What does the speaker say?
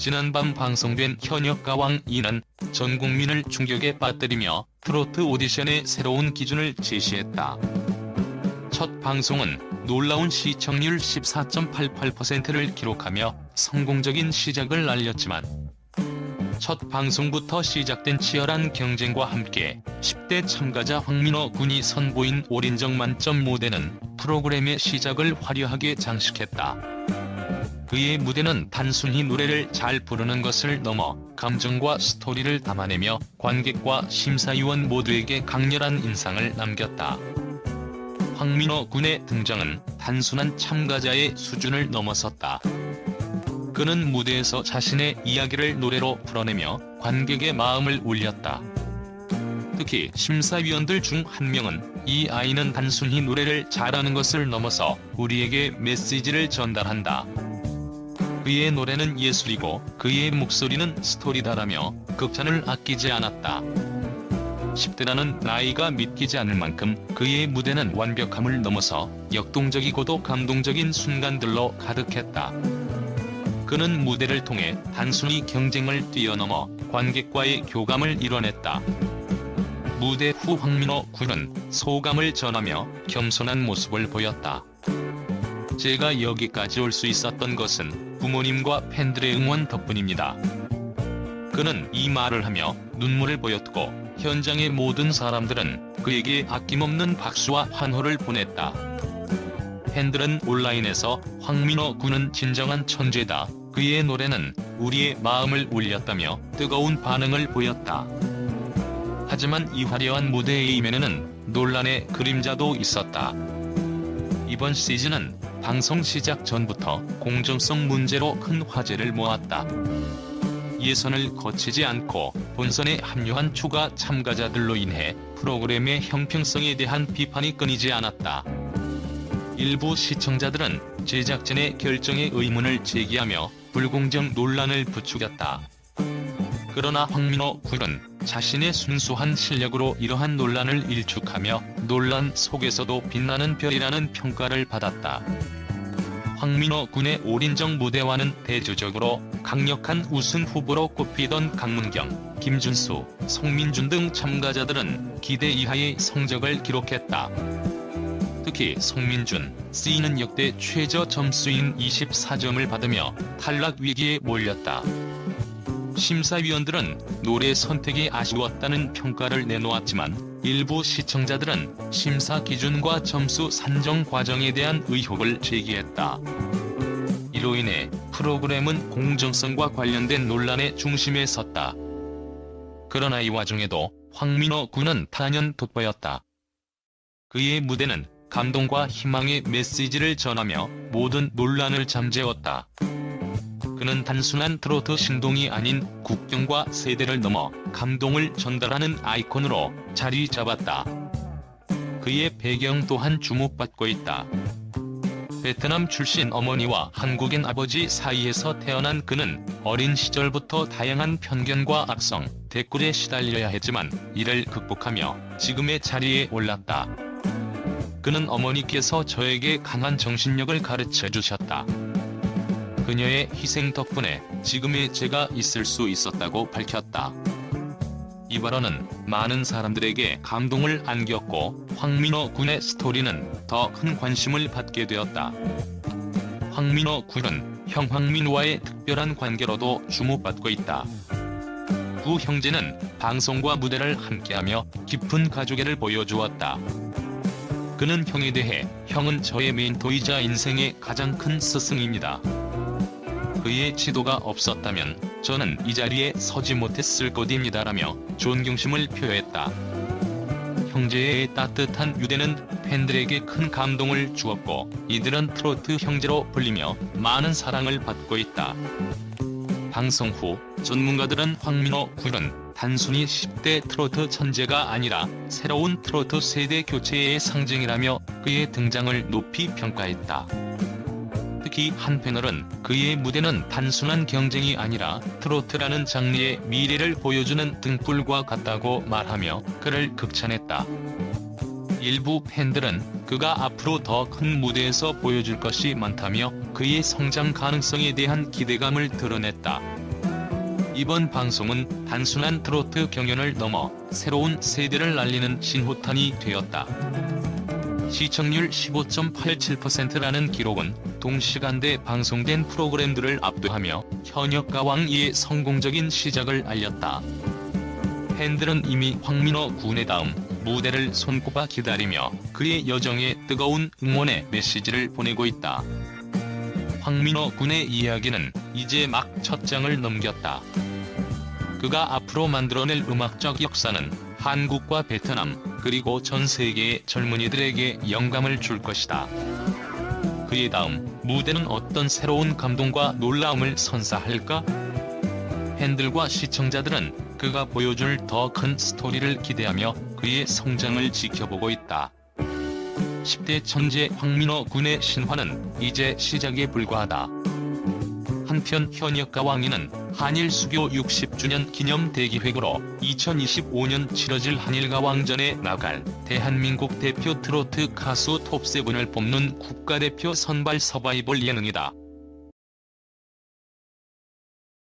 지난밤 방송된 현역 가왕 이는 전 국민을 충격에 빠뜨리며 트로트 오디션의 새로운 기준을 제시했다. 첫 방송은 놀라운 시청률 14.88%를 기록하며 성공적인 시작을 알렸지만 첫 방송부터 시작된 치열한 경쟁과 함께 10대 참가자 황민호 군이 선보인 올인정 만점 무대는 프로그램의 시작을 화려하게 장식했다. 그의 무대는 단순히 노래를 잘 부르는 것을 넘어 감정과 스토리를 담아내며 관객과 심사위원 모두에게 강렬한 인상을 남겼다. 황민호 군의 등장은 단순한 참가자의 수준을 넘어섰다. 그는 무대에서 자신의 이야기를 노래로 풀어내며 관객의 마음을 울렸다. 특히 심사위원들 중 한 명은 이 아이는 단순히 노래를 잘하는 것을 넘어서 우리에게 메시지를 전달한다. 그의 노래는 예술이고 그의 목소리는 스토리다라며 극찬을 아끼지 않았다. 10대라는 나이가 믿기지 않을 만큼 그의 무대는 완벽함을 넘어서 역동적이고도 감동적인 순간들로 가득했다. 그는 무대를 통해 단순히 경쟁을 뛰어넘어 관객과의 교감을 이뤄냈다. 무대 후 황민호 군은 소감을 전하며 겸손한 모습을 보였다. 제가 여기까지 올 수 있었던 것은 부모님과 팬들의 응원 덕분입니다. 그는 이 말을 하며 눈물을 보였고 현장의 모든 사람들은 그에게 아낌없는 박수와 환호를 보냈다. 팬들은 온라인에서 황민호 군은 진정한 천재다. 그의 노래는 우리의 마음을 울렸다며 뜨거운 반응을 보였다. 하지만 이 화려한 무대의 이면에는 논란의 그림자도 있었다. 이번 시즌은 방송 시작 전부터 공정성 문제로 큰 화제를 모았다. 예선을 거치지 않고 본선에 합류한 추가 참가자들로 인해 프로그램의 형평성에 대한 비판이 끊이지 않았다. 일부 시청자들은 제작진의 결정에 의문을 제기하며 불공정 논란을 부추겼다. 그러나 황민호 군은 자신의 순수한 실력으로 이러한 논란을 일축하며 논란 속에서도 빛나는 별이라는 평가를 받았다. 황민호 군의 올인정 무대와는 대조적으로 강력한 우승 후보로 꼽히던 강문경, 김준수, 송민준 등 참가자들은 기대 이하의 성적을 기록했다. 특히 송민준, C는 역대 최저 점수인 24점을 받으며 탈락 위기에 몰렸다. 심사위원들은 노래 선택이 아쉬웠다는 평가를 내놓았지만 일부 시청자들은 심사 기준과 점수 산정 과정에 대한 의혹을 제기했다. 이로 인해 프로그램은 공정성과 관련된 논란의 중심에 섰다. 그러나 이 와중에도 황민호 군은 탄연 돋보였다. 그의 무대는 감동과 희망의 메시지를 전하며 모든 논란을 잠재웠다. 그는 단순한 트로트 신동이 아닌 국경과 세대를 넘어 감동을 전달하는 아이콘으로 자리 잡았다. 그의 배경 또한 주목받고 있다. 베트남 출신 어머니와 한국인 아버지 사이에서 태어난 그는 어린 시절부터 다양한 편견과 악성, 댓글에 시달려야 했지만 이를 극복하며 지금의 자리에 올랐다. 그는 어머니께서 저에게 강한 정신력을 가르쳐 주셨다. 그녀의 희생 덕분에 지금의 제가 있을 수 있었다고 밝혔다. 이 발언은 많은 사람들에게 감동을 안겼고 황민호 군의 스토리는 더 큰 관심을 받게 되었다. 황민호 군은 형 황민호와의 특별한 관계로도 주목받고 있다. 두 형제는 방송과 무대를 함께하며 깊은 가족애를 보여주었다. 그는 형에 대해 형은 저의 멘토이자 인생의 가장 큰 스승입니다. 그의 지도가 없었다면 저는 이 자리에 서지 못했을 것입니다라며 존경심을 표했다. 형제의 따뜻한 유대는 팬들에게 큰 감동을 주었고 이들은 트로트 형제로 불리며 많은 사랑을 받고 있다. 방송 후 전문가들은 황민호 군은 단순히 10대 트로트 천재가 아니라 새로운 트로트 세대 교체의 상징이라며 그의 등장을 높이 평가했다. 특히 한 패널은 그의 무대는 단순한 경쟁이 아니라 트로트라는 장르의 미래를 보여주는 등불과 같다고 말하며 그를 극찬했다. 일부 팬들은 그가 앞으로 더 큰 무대에서 보여줄 것이 많다며 그의 성장 가능성에 대한 기대감을 드러냈다. 이번 방송은 단순한 트로트 경연을 넘어 새로운 세대를 알리는 신호탄이 되었다. 시청률 15.87%라는 기록은 동시간대 방송된 프로그램들을 압도하며 현역 가왕 이의 성공적인 시작을 알렸다. 팬들은 이미 황민호 군의 다음 무대를 손꼽아 기다리며 그의 여정에 뜨거운 응원의 메시지를 보내고 있다. 황민호 군의 이야기는 이제 막 첫 장을 넘겼다. 그가 앞으로 만들어낼 음악적 역사는 한국과 베트남 그리고 전 세계의 젊은이들에게 영감을 줄 것이다. 그의 다음 무대는 어떤 새로운 감동과 놀라움을 선사할까? 팬들과 시청자들은 그가 보여줄 더 큰 스토리를 기대하며 그의 성장을 지켜보고 있다. 10대 천재 황민호 군의 신화는 이제 시작에 불과하다. 한편 현역 가왕이는 한일 수교 60주년 기념 대기획으로 2025년 치러질 한일가 왕전에 나갈 대한민국 대표 트로트 가수 톱세븐을 뽑는 국가대표 선발 서바이벌 예능이다.